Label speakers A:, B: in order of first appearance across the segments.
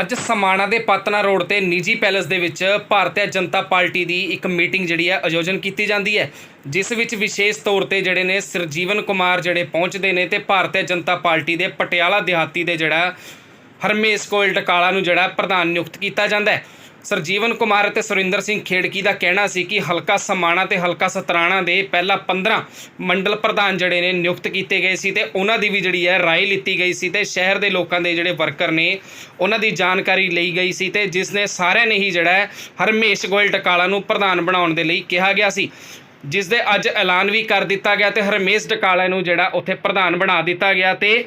A: ਅੱਜ ਸਮਾਣਾ ਦੇ ਪਤਨਾ ਰੋਡ ਤੇ ਨਿੱਜੀ ਪੈਲੇਸ ਦੇ ਵਿੱਚ ਭਾਰਤੀ ਜਨਤਾ ਪਾਰਟੀ ਦੀ ਇੱਕ ਮੀਟਿੰਗ ਜਿਹੜੀ ਹੈ, ਆਯੋਜਨ ਕੀਤੀ ਜਾਂਦੀ ਹੈ। ਜਿਸ ਵਿੱਚ ਵਿਸ਼ੇਸ਼ ਤੌਰ ਤੇ ਜਿਹੜੇ ਨੇ ਸਰਜੀਵਨ ਕੁਮਾਰ ਜਿਹੜੇ ਪਹੁੰਚਦੇ ਨੇ ਤੇ ਭਾਰਤੀ ਜਨਤਾ ਪਾਰਟੀ ਦੇ ਪਟਿਆਲਾ ਦਿਹਾਤੀ ਦੇ ਜਿਹੜਾ ਹਰਮੇਸ਼ ਕੋਇਲ ਟਕਾਲਾ ਨੂੰ ਜਿਹੜਾ ਪ੍ਰਧਾਨ ਨਿਯੁਕਤ ਕੀਤਾ ਜਾਂਦਾ ਹੈ। ਸਰਜੀਵਨ ਕੁਮਾਰ ਅਤੇ ਸੁਰਿੰਦਰ ਸਿੰਘ ਖੇੜਕੀ ਦਾ ਕਹਿਣਾ ਸੀ ਕਿ ਹਲਕਾ ਸਮਾਣਾ ਤੇ ਹਲਕਾ ਸਤਰਾਣਾ ਦੇ ਪਹਿਲਾ 15 ਮੰਡਲ ਪ੍ਰਧਾਨ ਜਿਹੜੇ ਨੇ ਨਿਯੁਕਤ ਕੀਤੇ ਗਏ ਸੀ ਤੇ ਉਹਨਾਂ ਦੀ ਵੀ ਜਿਹੜੀ ਹੈ ਰਾਏ ਲਿੱਤੀ ਗਈ ਸੀ ਤੇ ਸ਼ਹਿਰ ਦੇ ਲੋਕਾਂ ਦੇ ਜਿਹੜੇ ਵਰਕਰ ਨੇ ਉਹਨਾਂ ਦੀ ਜਾਣਕਾਰੀ ਲਈ ਗਈ ਸੀ ਤੇ ਜਿਸ ਨੇ ਸਾਰਿਆਂ ਨੇ ਹੀ ਜਿਹੜਾ ਹਰਮੇਸ਼ ਗੋਇਲ ਟਕਾਲਾ ਨੂੰ ਪ੍ਰਧਾਨ ਬਣਾਉਣ ਦੇ ਲਈ ਕਿਹਾ ਗਿਆ ਸੀ। ਜਿਸ ਦੇ ਅੱਜ ਐਲਾਨ ਵੀ ਕਰ ਦਿੱਤਾ ਗਿਆ ਤੇ ਹਰਮੇਸ਼ ਟਕਾਲਾ ਨੂੰ ਜਿਹੜਾ ਉੱਥੇ ਪ੍ਰਧਾਨ ਬਣਾ ਦਿੱਤਾ ਗਿਆ ਤੇ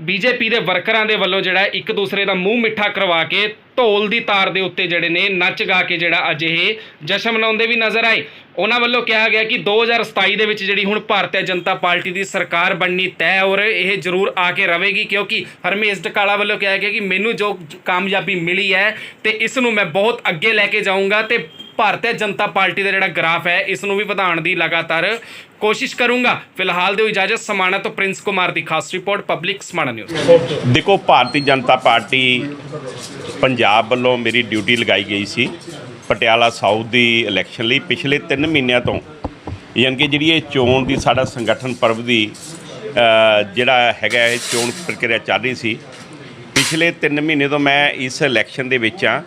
A: ਬੀਜੇਪੀ ਦੇ ਵਰਕਰਾਂ ਦੇ ਵੱਲੋਂ ਜਿਹੜਾ ਇੱਕ ਦੂਸਰੇ ਦਾ ਮੂੰਹ ਮਿੱਠਾ ਕਰਵਾ ਕੇ ਢੋਲ ਦੀ ਤਾਰ ਦੇ ਉੱਤੇ ਜਿਹੜੇ ਨੇ ਨੱਚ ਗਾ ਕੇ ਜਿਹੜਾ ਅੱਜ ਇਹ ਜਸ਼ਨ ਮਨਾਉਂਦੇ ਵੀ ਨਜ਼ਰ ਆਏ। ਉਹਨਾਂ ਵੱਲੋਂ ਕਿਹਾ ਗਿਆ ਕਿ 2027 ਦੇ ਵਿੱਚ ਜਿਹੜੀ ਹੁਣ ਭਾਰਤੀ ਜਨਤਾ ਪਾਰਟੀ ਦੀ ਸਰਕਾਰ ਬਣਨੀ ਤੈਅ ਔਰ ਇਹ ਜ਼ਰੂਰ ਆ ਕੇ ਰਵੇਗੀ ਕਿਉਂਕਿ ਹਰਮੇਸ਼ ਟਕਾਲਾ ਵੱਲੋਂ ਕਿਹਾ ਗਿਆ ਕਿ ਮੈਨੂੰ ਜੋ ਕਾਮਯਾਬੀ ਮਿਲੀ ਹੈ ਤੇ ਇਸ ਨੂੰ ਮੈਂ ਬਹੁਤ ਅੱਗੇ ਲੈ ਕੇ ਜਾਊਂਗਾ ਤੇ ਭਾਰਤੀ ਜਨਤਾ ਪਾਰਟੀ ਦਾ ਜਿਹੜਾ ਗ੍ਰਾਫ ਹੈ, ਇਸ ਨੂੰ ਵੀ ਵਧਾਉਣ ਦੀ ਲਗਾਤਾਰ ਕੋਸ਼ਿਸ਼ ਕਰੂੰਗਾ। ਫਿਲਹਾਲ ਦਿਓ ਇਜਾਜ਼ਤ ਸਮਾਣਾ ਤੋਂ ਪ੍ਰਿੰਸ ਕੁਮਾਰ ਦੀ। ਖਾਸ ਰਿਪੋਰਟ, ਪਬਲਿਕ ਸਮਾਣਾ ਨਿਊਜ਼।
B: ਦੇਖੋ, ਭਾਰਤੀ ਜਨਤਾ ਪਾਰਟੀ ਪੰਜਾਬ ਵੱਲੋਂ ਮੇਰੀ ਡਿਊਟੀ ਲਗਾਈ ਗਈ ਸੀ ਪਟਿਆਲਾ ਸਾਊਥ ਦੀ ਇਲੈਕਸ਼ਨ ਲਈ ਪਿਛਲੇ 3 ਮਹੀਨਿਆਂ ਤੋਂ। ਯਾਨੀ ਕਿ ਜਿਹੜੀ ਇਹ ਚੋਣ ਦੀ ਸਾਡਾ ਸੰਗਠਨ ਪਰਵ ਦੀ ਜਿਹੜਾ ਹੈਗਾ ਇਹ ਚੋਣ ਪ੍ਰਕਿਰਿਆ ਚੱਲ ਰਹੀ ਸੀ। ਪਿਛਲੇ 3 ਮਹੀਨੇ ਤੋਂ ਮੈਂ ਇਸ ਇਲੈਕਸ਼ਨ ਦੇ ਵਿੱਚ ਆ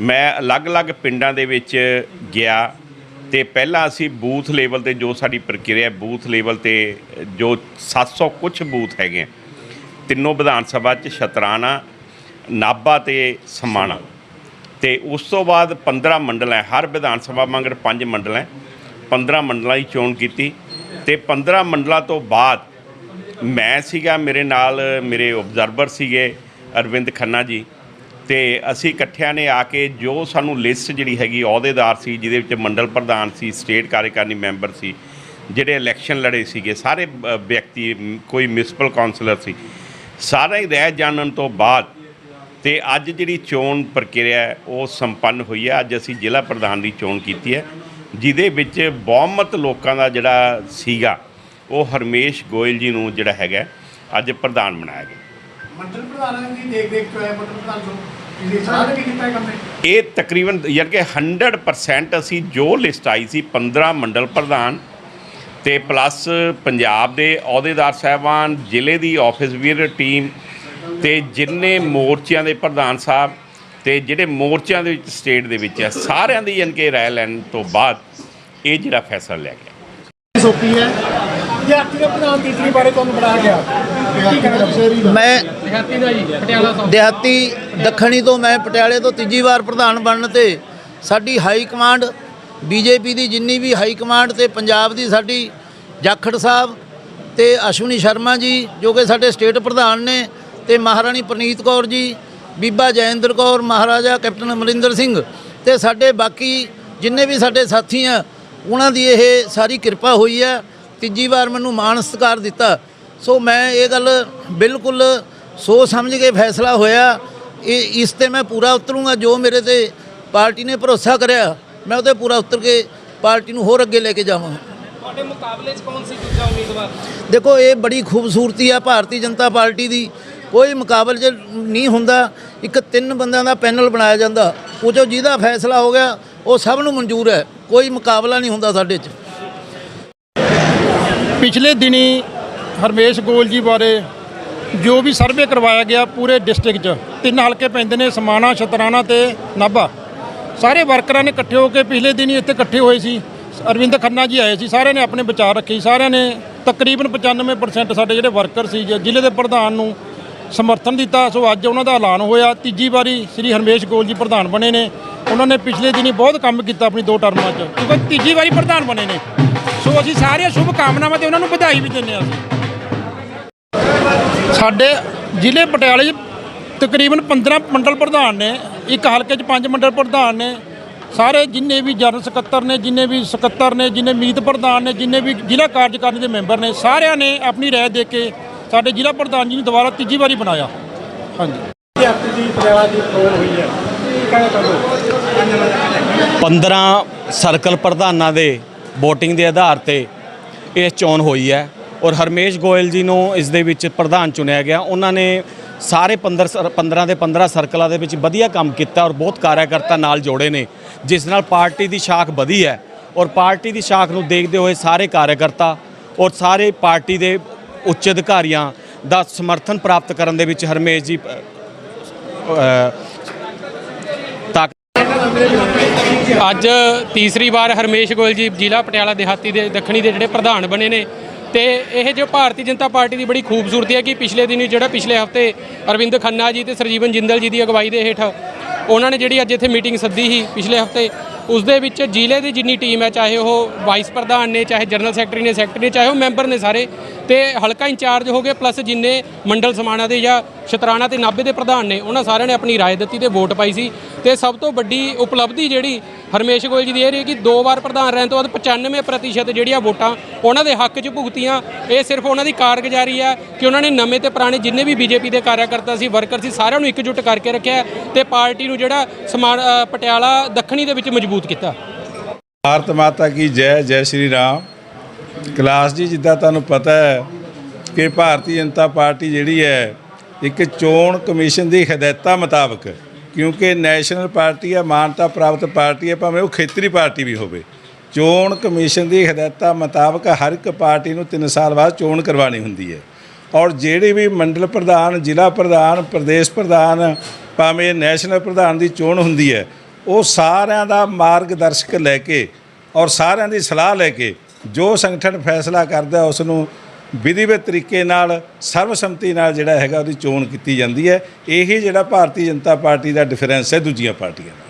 B: ਮੈਂ ਅਲੱਗ-ਅਲੱਗ ਪਿੰਡਾਂ ਦੇ ਵਿੱਚ ਗਿਆ ਤੇ ਪਹਿਲਾਂ ਅਸੀਂ ਬੂਥ ਲੈਵਲ ਤੇ ਜੋ ਸਾਡੀ ਪ੍ਰਕਿਰਿਆ ਬੂਥ ਲੈਵਲ ਤੇ ਜੋ 700 ਕੁਝ ਬੂਥ ਹੈਗੇ ਆ। ਤਿੰਨੋਂ ਵਿਧਾਨ ਸਭਾ ਚ ਸ਼ਤਰਾਣਾ, ਨਾਭਾ ਤੇ ਸਮਾਣਾ। ਤੇ ਉਸ ਤੋਂ ਬਾਅਦ 15 ਮੰਡਲ ਹੈ। ਹਰ ਵਿਧਾਨ ਸਭਾ ਮੰਗਰ 5 ਮੰਡਲ ਹੈ। 15 ਮੰਡਲਾਂ ਦੀ ਚੋਣ ਕੀਤੀ ਤੇ 15 ਮੰਡਲਾਂ ਤੋਂ ਬਾਅਦ ਮੈਂ ਸੀਗਾ ਮੇਰੇ ਨਾਲ ਮੇਰੇ ਆਬਜ਼ਰਵਰ ਸੀਗੇ ਅਰਵਿੰਦ ਖੰਨਾ ਜੀ। ਤੇ ਅਸੀਂ ਇਕੱਠਿਆਂ ਨੇ ਆ ਕੇ ਜੋ ਸਾਨੂੰ ਲਿਸਟ ਜਿਹੜੀ ਹੈਗੀ, ਅਹੁਦੇਦਾਰ ਸੀ, ਜਿਹਦੇ ਵਿੱਚ ਮੰਡਲ ਪ੍ਰਧਾਨ ਸੀ, ਸਟੇਟ ਕਾਰਜਕਾਰਨੀ ਮੈਂਬਰ ਸੀ, ਜਿਹੜੇ ਇਲੈਕਸ਼ਨ ਲੜੇ ਸੀਗੇ, ਸਾਰੇ ਵਿਅਕਤੀ ਕੋਈ ਮਿਊਨਿਸਪਲ ਕਾਉਂਸਲਰ ਸੀ, ਸਾਰਾ ਹੀ ਰਹਿ ਜਾਣਨ ਤੋਂ ਬਾਅਦ ਤੇ ਅੱਜ ਜਿਹੜੀ ਚੋਣ ਪ੍ਰਕਿਰਿਆ ਉਹ ਸੰਪੰਨ ਹੋਈ ਹੈ। ਅੱਜ ਅਸੀਂ ਜ਼ਿਲ੍ਹਾ ਪ੍ਰਧਾਨ ਦੀ ਚੋਣ ਕੀਤੀ ਹੈ, ਜਿਹਦੇ ਵਿੱਚ ਬਹੁਮਤ ਲੋਕਾਂ ਦਾ ਜਿਹੜਾ ਸੀਗਾ, ਉਹ ਹਰਮੇਸ਼ ਗੋਇਲ ਜੀ ਨੂੰ ਜਿਹੜਾ ਹੈਗਾ, ਅੱਜ ਪ੍ਰਧਾਨ ਬਣਾਇਆ ਗਿਆ।
C: ਮੰਡਲ ਪ੍ਰਧਾਨਾਂ ਦੀ ਦੇਖ ਦੇਖ ਕੇ ਆਇਆ ਮੰਡਲ ਪ੍ਰਧਾਨ ਤੋਂ ਇਹ ਸਾਰਾ ਕੀ ਕੀਤਾ ਹੈ ਕੰਮ ਨੇ
B: ਇਹ ਤਕਰੀਬਨ ਯਾਨੀ ਕਿ 100% ਅਸੀਂ ਜੋ ਲਿਸਟ ਆਈ ਸੀ 15 ਮੰਡਲ ਪ੍ਰਧਾਨ ਤੇ ਪਲੱਸ ਪੰਜਾਬ ਦੇ ਅਹੁਦੇਦਾਰ ਸਾਹਿਬਾਨ ਜ਼ਿਲ੍ਹੇ ਦੀ ਆਫਿਸ ਵੀਰ ਟੀਮ ਤੇ ਜਿੰਨੇ ਮੋਰਚਿਆਂ ਦੇ ਪ੍ਰਧਾਨ ਸਾਹਿਬ ਤੇ ਜਿਹੜੇ ਮੋਰਚਿਆਂ ਦੇ ਵਿੱਚ ਸਟੇਟ ਦੇ ਵਿੱਚ ਹੈ ਸਾਰਿਆਂ ਦੀ ਯਾਨੀ ਕਿ ਰਾਏ ਲੈਣ ਤੋਂ ਬਾਅਦ ਇਹ ਜਿਹੜਾ ਫੈਸਲਾ ਲਿਆ ਗਿਆ।
C: ਸੋਪੀ ਹੈ। ਵਿਦਿਆਰਥੀ ਦੇ ਪ੍ਰਧਾਨ ਤੀਸਰੀ ਬਾਰੇ ਤੁਹਾਨੂੰ ਬਣਾਇਆ ਗਿਆ। ਕੀ ਕਹਿਣਾ
D: ਮੈਂ ਦਿਹਾਤੀ ਦੱਖਣੀ ਤੋਂ ਮੈਂ ਪਟਿਆਲੇ ਤੋਂ ਤੀਜੀ ਵਾਰ ਪ੍ਰਧਾਨ ਬਣਨ ਤੇ ਸਾਡੀ ਹਾਈ ਕਮਾਂਡ ਬੀਜੇਪੀ ਦੀ ਜਿੰਨੀ ਵੀ ਹਾਈ ਕਮਾਂਡ ਤੇ ਪੰਜਾਬ ਦੀ ਸਾਡੀ ਜਾਖੜ ਸਾਹਿਬ ਤੇ ਅਸ਼ਵਨੀ ਸ਼ਰਮਾ ਜੀ ਜੋ ਕਿ ਸਾਡੇ ਸਟੇਟ ਪ੍ਰਧਾਨ ਨੇ ਤੇ ਮਹਾਰਾਣੀ ਪ੍ਰਨੀਤ ਕੌਰ ਜੀ ਬੀਬਾ ਜੈਇੰਦਰ ਕੌਰ ਮਹਾਰਾਜਾ ਕੈਪਟਨ ਅਮਰਿੰਦਰ ਸਿੰਘ ਤੇ ਸਾਡੇ ਬਾਕੀ ਜਿੰਨੇ ਵੀ ਸਾਡੇ ਸਾਥੀ ਆ ਉਹਨਾਂ ਦੀ ਇਹ ਸਾਰੀ ਕਿਰਪਾ ਹੋਈ ਹੈ ਤੀਜੀ ਵਾਰ ਮੈਨੂੰ ਮਾਣ ਸਤਿਕਾਰ ਦਿੱਤਾ। ਸੋ ਮੈਂ ਇਹ ਗੱਲ ਬਿਲਕੁਲ ਸੋਚ ਸਮਝ ਕੇ ਫੈਸਲਾ ਹੋਇਆ। ਇਹ ਇਸ ਤੇ ਮੈਂ ਪੂਰਾ ਉਤਰੂੰਗਾ। ਜੋ ਮੇਰੇ ਤੇ ਪਾਰਟੀ ਨੇ ਭਰੋਸਾ ਕਰਿਆ ਮੈਂ ਉਹਤੇ ਪੂਰਾ ਉਤਰ ਕੇ ਪਾਰਟੀ ਨੂੰ ਹੋਰ ਅੱਗੇ ਲੈ ਕੇ ਜਾਵਾਂ।
A: ਤੁਹਾਡੇ ਮੁਕਾਬਲੇ 'ਚ ਕੌਣ ਸੀ ਦੂਜਾ ਉਮੀਦਵਾਰ?
D: ਦੇਖੋ ਇਹ ਬੜੀ ਖੂਬਸੂਰਤੀ ਆ ਭਾਰਤੀ ਜਨਤਾ ਪਾਰਟੀ ਦੀ। ਕੋਈ ਮੁਕਾਬਲੇ 'ਚ ਨਹੀਂ ਹੁੰਦਾ ਇੱਕ ਤਿੰਨ ਬੰਦਿਆਂ ਦਾ ਪੈਨਲ ਬਣਾਇਆ ਜਾਂਦਾ। ਉਹ 'ਚੋਂ ਜਿਹਦਾ ਫੈਸਲਾ ਹੋ ਗਿਆ ਉਹ ਸਭ ਨੂੰ ਮਨਜ਼ੂਰ ਹੈ। ਕੋਈ ਮੁਕਾਬਲਾ ਨਹੀਂ ਹੁੰਦਾ ਸਾਡੇ 'ਚ।
C: ਪਿਛਲੇ ਦਿਨੀ ਹਰਮੇਸ਼ ਗੋਲ ਜੀ ਬਾਰੇ ਜੋ ਵੀ ਸਰਵੇ ਕਰਵਾਇਆ ਗਿਆ ਪੂਰੇ ਡਿਸਟ੍ਰਿਕਟ 'ਚ, ਤਿੰਨ ਹਲਕੇ ਪੈਂਦੇ ਨੇ, ਸਮਾਣਾ ਸ਼ਤਰਾਣਾ ਤੇ ਨਾਭਾ। ਸਾਰੇ ਵਰਕਰਾਂ ਨੇ ਇਕੱਠੇ ਹੋ ਕੇ ਪਿਛਲੇ ਦਿਨੀ ਇੱਥੇ ਇਕੱਠੇ ਹੋਏ ਸੀ। ਅਰਵਿੰਦ ਖੰਨਾ ਜੀ ਆਏ ਸੀ, ਸਾਰਿਆਂ ਨੇ ਆਪਣੇ ਵਿਚਾਰ ਰੱਖੇ ਸਾਰਿਆਂ ਨੇ ਤਕਰੀਬਨ 95% ਸਾਡੇ ਜਿਹੜੇ ਵਰਕਰ ਸੀ ਜ਼ਿਲ੍ਹੇ ਦੇ ਪ੍ਰਧਾਨ ਨੂੰ ਸਮਰਥਨ ਦਿੱਤਾ। ਸੋ ਅੱਜ ਉਹਨਾਂ ਦਾ ਐਲਾਨ ਹੋਇਆ। ਤੀਜੀ ਵਾਰੀ ਸ੍ਰੀ ਹਰਮੇਸ਼ ਗੋਲ ਜੀ ਪ੍ਰਧਾਨ ਬਣੇ ਨੇ। ਉਹਨਾਂ ਨੇ ਪਿਛਲੇ ਦਿਨੀ ਬਹੁਤ ਕੰਮ ਕੀਤਾ ਆਪਣੀ ਦੋ ਟਰਮਾਂ 'ਚ। ਕਿਉਂਕਿ ਤੀਜੀ ਵਾਰੀ ਪ੍ਰਧਾਨ ਬਣੇ ਨੇ। ਸੋ ਅਸੀਂ ਸਾਰੀਆਂ ਸ਼ੁਭ ਕਾਮਨਾਵਾਂ ਤੇ ਉਹਨਾਂ ਨੂੰ ਵਧਾਈ ਵੀ ਦਿੰਦੇ ਹਾਂ ਅਸੀਂ। ਸਾਡੇ ਜ਼ਿਲ੍ਹੇ ਪਟਿਆਲੇ 'ਚ ਤਕਰੀਬਨ 15 ਮੰਡਲ ਪ੍ਰਧਾਨ ਨੇ, ਇੱਕ ਹਲਕੇ 'ਚ ਪੰਜ ਮੰਡਲ ਪ੍ਰਧਾਨ ਨੇ, ਸਾਰੇ ਜਿੰਨੇ ਵੀ ਜਨਰਲ ਸਕੱਤਰ ਨੇ, ਜਿੰਨੇ ਵੀ ਸਕੱਤਰ ਨੇ, ਜਿੰਨੇ ਮੀਤ ਪ੍ਰਧਾਨ ਨੇ, ਜਿੰਨੇ ਵੀ ਜ਼ਿਲ੍ਹਾ ਕਾਰਜਕਾਰਨੀ ਦੇ ਮੈਂਬਰ ਨੇ, ਸਾਰਿਆਂ ਨੇ ਆਪਣੀ ਰਾਏ ਦੇ ਕੇ ਸਾਡੇ ਜ਼ਿਲ੍ਹਾ ਪ੍ਰਧਾਨ ਜੀ ਨੂੰ ਦੁਬਾਰਾ ਤੀਜੀ ਵਾਰੀ ਬਣਾਇਆ। ਹਾਂਜੀ। ਵਿਦਿਆਰਥੀ
E: 15 ਸਰਕਲ ਪ੍ਰਧਾਨਾਂ ਦੇ VOTING ਦੇ ਆਧਾਰ ਤੇ ਇਹ ਚੋਣ ਹੋਈ ਹੈ। ਔਰ ਹਰਮੇਸ਼ ਗੋਇਲ ਜੀ ਨੂੰ ਇਸ ਦੇ ਵਿੱਚ ਪ੍ਰਧਾਨ ਚੁਣਿਆ ਗਿਆ। ਉਹਨਾਂ ਨੇ ਸਾਰੇ 15 ਸਰ- 15 ਦੇ 15 ਸਰਕਲਾਂ ਦੇ ਵਿੱਚ ਵਧੀਆ ਕੰਮ ਕੀਤਾ ਔਰ ਬਹੁਤ ਕਾਰਿਆਕਰਤਾ ਨਾਲ ਜੋੜੇ ਨੇ, ਜਿਸ ਨਾਲ ਪਾਰਟੀ ਦੀ ਸ਼ਾਖ ਵਧੀ ਹੈ। ਔਰ ਪਾਰਟੀ ਦੀ ਸ਼ਾਖ ਨੂੰ ਦੇਖਦੇ ਹੋਏ ਸਾਰੇ ਕਾਰਜਕਰਤਾ ਔਰ ਸਾਰੇ ਪਾਰਟੀ ਦੇ ਉੱਚ ਅਧਿਕਾਰੀਆਂ ਦਾ ਸਮਰਥਨ ਪ੍ਰਾਪਤ ਕਰਨ ਦੇ ਵਿੱਚ ਹਰਮੇਸ਼ ਜੀ ਤਾਕਤ
F: ਅੱਜ ਤੀਸਰੀ ਵਾਰ ਹਰਮੇਸ਼ ਗੋਇਲ ਜੀ ਜ਼ਿਲ੍ਹਾ ਪਟਿਆਲਾ ਦਿਹਾਤੀ ਦੇ ਦੱਖਣੀ ਦੇ ਜਿਹੜੇ ਪ੍ਰਧਾਨ ਬਣੇ ਨੇ ਤੇ ਇਹ ਜੋ ਭਾਰਤੀ ਜਨਤਾ ਪਾਰਟੀ ਦੀ ਬੜੀ ਖੂਬਸੂਰਤੀ ਹੈ ਕਿ ਪਿਛਲੇ ਦਿਨੀ ਜਿਹੜਾ ਪਿਛਲੇ ਹਫ਼ਤੇ ਅਰਵਿੰਦ ਖੰਨਾ ਜੀ ਤੇ ਸਰਜੀਵਨ ਜਿੰਦਲ ਜੀ ਦੀ ਅਗਵਾਈ ਦੇ ਹੇਠ ਉਹਨਾਂ ਨੇ ਜਿਹੜੀ ਅੱਜ ਇੱਥੇ ਮੀਟਿੰਗ ਸੱਦੀ ਸੀ ਪਿਛਲੇ ਹਫ਼ਤੇ, ਉਸ ਦੇ ਵਿੱਚ ਜ਼ਿਲ੍ਹੇ ਦੀ ਜਿੰਨੀ ਟੀਮ ਹੈ, ਚਾਹੇ ਉਹ ਵਾਈਸ ਪ੍ਰਧਾਨ ਨੇ, ਚਾਹੇ ਜਨਰਲ ਸੈਕਟਰੀ ਨੇ ਸੈਕਟਰੀ ਨੇ, ਚਾਹੇ ਉਹ ਮੈਂਬਰ ਨੇ ਸਾਰੇ, ਤੇ ਹਲਕਾ ਇੰਚਾਰਜ ਹੋ ਗਏ ਪਲੱਸ ਜਿੰਨੇ ਮੰਡਲ ਸਮਾਣਾ ਦੇ ਜਾਂ ਸ਼ਤਰਾਣਾ ਤੇ ਨਾਭੇ ਦੇ ਪ੍ਰਧਾਨ ਨੇ, ਉਹਨਾਂ ਸਾਰਿਆਂ ਨੇ ਆਪਣੀ ਰਾਏ ਦਿੱਤੀ ਤੇ ਵੋਟ ਪਾਈ ਸੀ। ਤੇ ਸਭ ਤੋਂ ਵੱਡੀ ਉਪਲਬਧੀ ਜਿਹੜੀ ਹਰਮੇਸ਼ ਗੋਇਲ ਜੀ ਦੀ ਇਹ ਰਹੀ ਕਿ ਦੋ ਵਾਰ ਪ੍ਰਧਾਨ ਰਹਿਣ ਤੋਂ ਬਾਅਦ 95% ਜਿਹੜੀਆਂ ਵੋਟਾਂ ਉਹਨਾਂ ਦੇ ਹੱਕ 'ਚ ਭੁਗਤੀਆਂ। ਇਹ ਸਿਰਫ ਉਹਨਾਂ ਦੀ ਕਾਰਗੁਜ਼ਾਰੀ ਹੈ ਕਿ ਉਹਨਾਂ ਨੇ ਨਵੇਂ ਤੇ ਪੁਰਾਣੇ ਜਿੰਨੇ ਵੀ ਬੀਜੇਪੀ ਦੇ ਕਾਰਿਆਕਰਤਾ ਸੀ, ਵਰਕਰ ਸੀ, ਸਾਰਿਆਂ ਨੂੰ ਇਕਜੁੱਟ ਕਰਕੇ ਰੱਖਿਆ ਹੈ ਤੇ ਪਾਰਟੀ ਨੂੰ ਜਿਹੜਾ ਸਮਾਨ ਪਟਿਆਲਾ ਦੱਖਣੀ ਦੇ ਵਿੱਚ ਮਜ਼ਬੂਤ ਕੀਤਾ।
G: ਭਾਰਤ ਮਾਤਾ ਕੀ ਜੈ ਜੈ ਸ਼੍ਰੀ ਰਾਮ। ਕਲਾਸ ਜੀ, ਜਿੱਦਾਂ ਤੁਹਾਨੂੰ ਪਤਾ ਹੈ ਕਿ ਭਾਰਤੀ ਜਨਤਾ ਪਾਰਟੀ ਜਿਹੜੀ ਹੈ, ਇੱਕ ਚੋਣ ਕਮਿਸ਼ਨ ਦੀ ਹਦਾਇਤਾਂ ਮੁਤਾਬਕ ਕਿਉਂਕਿ ਨੈਸ਼ਨਲ ਪਾਰਟੀ ਹੈ ਮਾਨਤਾ ਪ੍ਰਾਪਤ ਪਾਰਟੀ ਹੈ ਭਾਵੇਂ ਉਹ ਖੇਤਰੀ ਪਾਰਟੀ ਵੀ ਹੋਵੇ। ਚੋਣ ਕਮਿਸ਼ਨ ਦੀ ਹਦਾਇਤਾਂ ਮੁਤਾਬਕ ਹਰ ਇੱਕ ਪਾਰਟੀ ਨੂੰ 3 ਸਾਲ ਬਾਅਦ ਚੋਣ ਕਰਵਾਉਣੀ ਹੁੰਦੀ ਹੈ। ਔਰ ਜਿਹੜੇ ਵੀ ਮੰਡਲ ਪ੍ਰਧਾਨ, ਜ਼ਿਲ੍ਹਾ ਪ੍ਰਧਾਨ, ਪ੍ਰਦੇਸ਼ ਪ੍ਰਧਾਨ, ਭਾਵੇਂ ਨੈਸ਼ਨਲ ਪ੍ਰਧਾਨ ਦੀ ਚੋਣ ਹੁੰਦੀ ਹੈ, ਉਹ ਸਾਰਿਆਂ ਦਾ ਮਾਰਗਦਰਸ਼ਕ ਲੈ ਕੇ ਔਰ ਸਾਰਿਆਂ ਦੀ ਸਲਾਹ ਲੈ ਕੇ ਜੋ ਸੰਗਠਨ ਫੈਸਲਾ ਕਰਦਾ ਉਸ ਨੂੰ ਵਿਧੀਵਤ ਤਰੀਕੇ ਨਾਲ, ਸਰਬਸੰਮਤੀ ਨਾਲ ਜਿਹੜਾ ਹੈਗਾ ਉਹਦੀ ਚੋਣ ਕੀਤੀ ਜਾਂਦੀ ਹੈ। ਇਹੀ ਜਿਹੜਾ ਭਾਰਤੀ ਜਨਤਾ ਪਾਰਟੀ ਦਾ ਡਿਫਰੈਂਸ ਹੈ ਦੂਜੀਆਂ ਪਾਰਟੀਆਂ ਨਾਲ।